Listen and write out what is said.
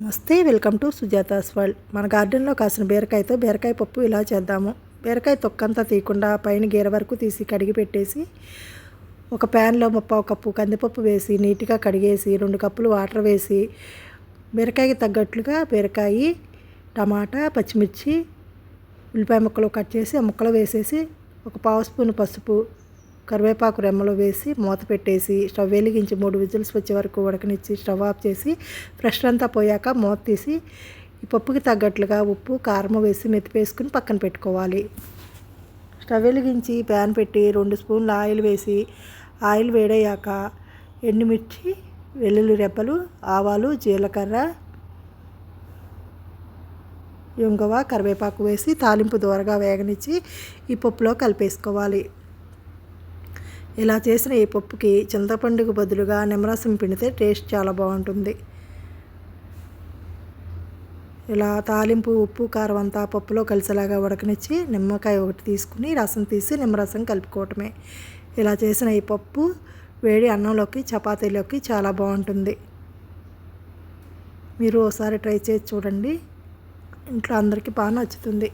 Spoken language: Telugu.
నమస్తే వెల్కమ్ టు సుజాతాస్ వరల్డ్ మన గార్డెన్లో కాసిన బీరకాయతో బీరకాయ పప్పు ఇలా చేద్దాము. బీరకాయ తొక్కంతా తీయకుండా పైన గీర వరకు తీసి కడిగి పెట్టేసి ఒక ప్యాన్లో ముప్పావు కప్పు కందిపప్పు వేసి నీట్గా కడిగేసి రెండు కప్పులు వాటర్ వేసి బీరకాయకి తగ్గట్లుగా బీరకాయ టమాటా పచ్చిమిర్చి ఉల్లిపాయ ముక్కలు కట్ చేసి ఆ ముక్కలు వేసేసి ఒక పావు స్పూన్ పసుపు కరివేపాకు రెమ్మలో వేసి మూత పెట్టేసి స్టవ్ వెలిగించి మూడు విజిల్స్ వచ్చే వరకు ఉడకనిచ్చి స్టవ్ ఆఫ్ చేసి ప్రెషర్ అంతా పోయాక మూత తీసి ఈ పప్పుకి తగ్గట్లుగా ఉప్పు కారం వేసి మెతిపేసుకుని వేసుకుని పక్కన పెట్టుకోవాలి. స్టవ్ వెలిగించి ప్యాన్ పెట్టి రెండు స్పూన్లు ఆయిల్ వేసి ఆయిల్ వేడయ్యాక ఎండుమిర్చి వెల్లుల్లి రెబ్బలు ఆవాలు జీలకర్ర ఇంగువ కరివేపాకు వేసి తాలింపు దూరగా వేగనిచ్చి ఈ పప్పులో కలిపేసుకోవాలి. ఇలా చేసిన ఈ పప్పుకి చింతపండుకు బదులుగా నిమ్మరసం పిండితే టేస్ట్ చాలా బాగుంటుంది. ఇలా తాలింపు ఉప్పు కారం అంతా పప్పులో కలిసేలాగా ఉడకనిచ్చి నిమ్మకాయ ఒకటి తీసుకుని రసం తీసి నిమ్మరసం కలుపుకోవటమే. ఇలా చేసిన ఈ పప్పు వేడి అన్నంలోకి చపాతీలోకి చాలా బాగుంటుంది. మీరు ఒకసారి ట్రై చేసి చూడండి. ఇంట్లో అందరికీ బాగా నచ్చుతుంది.